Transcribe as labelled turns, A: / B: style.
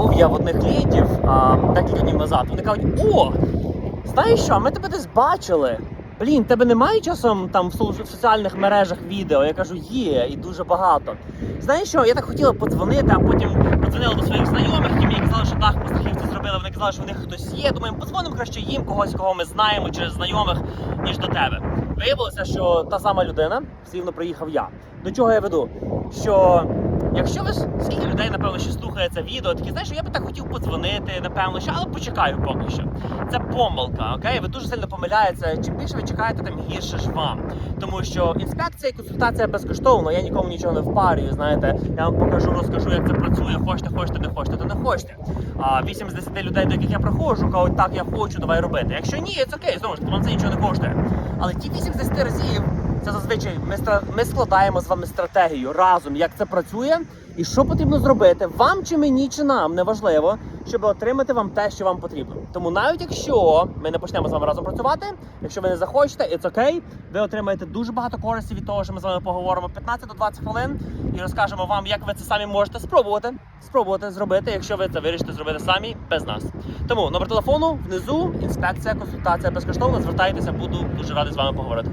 A: був я в одних клієнтів а, декілька днів назад. Вони кажуть, о, знаєш що, ми тебе десь бачили. Блін, тебе немає часом там в соціальних мережах відео? Я кажу, є, і дуже багато. Знаєш що, я так хотіла подзвонити, а потім подзвонила до своїх знайомих, які мені казали, що так, пострахівці зробили. Вони казали, що в них хтось є. Думаємо, подзвонимо краще їм, когось, кого ми знаємо через знайомих, ніж до тебе. Виявилося, що та сама людина, все рівно приїхав я. До чого я веду? Що якщо ви ж- скільки людей, напевно, ще слухає це відео, такі знаєш, що я би так хотів подзвонити, напевно, ще, але почекаю поки що. Це помилка, окей? Ви дуже сильно помиляєтеся. Чим більше ви чекаєте, тим гірше ж вам. Тому що інспекція і консультація безкоштовна. Я нікому нічого не впарюю. Знаєте, я вам покажу, розкажу, як це працює. Хочете, хочете, не хочете, то не хочете. А 8 з 10 людей, до яких я приходжу, кажуть, так, я хочу, давай робити. Якщо ні, це окей, знову ж вам це нічого не коштує. Але ті 8 з 10 разів це зазвичай ми, ми складаємо з вами стратегію разом, як це працює, і що потрібно зробити вам чи мені, чи нам неважливо, щоб отримати вам те, що вам потрібно. Тому навіть якщо ми не почнемо з вами разом працювати, якщо ви не захочете, it's окей, ви отримаєте дуже багато користі від того, що ми з вами поговоримо 15 до 20 хвилин і розкажемо вам, як ви це самі можете спробувати, спробувати зробити, якщо ви це вирішите зробити самі без нас. Тому номер телефону внизу, інспекція, консультація безкоштовна. Звертайтеся, буду дуже радий з вами поговорити.